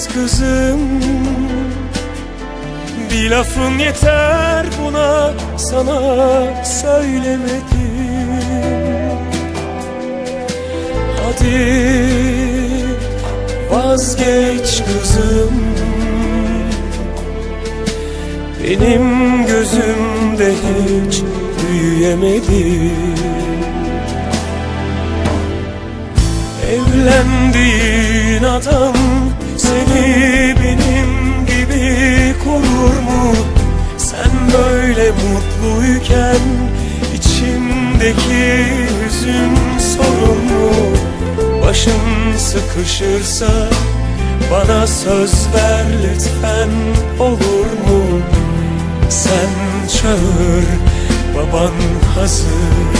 mahvet kızım. Bir lafın yeter buna sana söylemedim. Hadi vazgeç kızım. Benim gözümde hiç büyüyemedin. Evlendiğin adam seni benim gibi korur mu? Sen böyle mutluyken içimdeki hüzün sorun mu? Başın sıkışırsa bana söz ver lütfen olur mu? Sen çağır baban hazır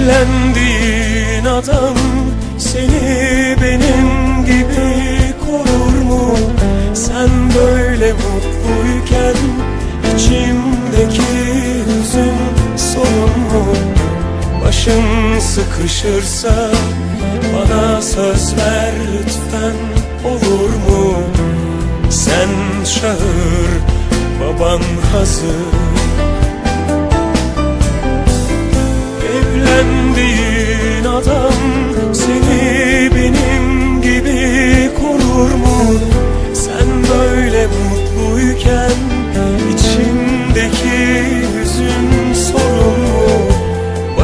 Evlendiğin adam seni benim gibi korur mu? Sen böyle mutluyken içimdeki hüzün sorun mu? Başın sıkışırsa bana söz ver lütfen olur mu? Sen çağır baban hazır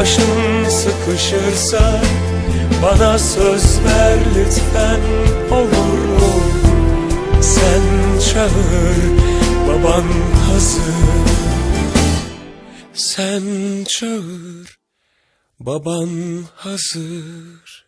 Başın sıkışırsa bana söz ver lütfen olur mu? Sen çağır baban hazır Sen çağır Baban hazır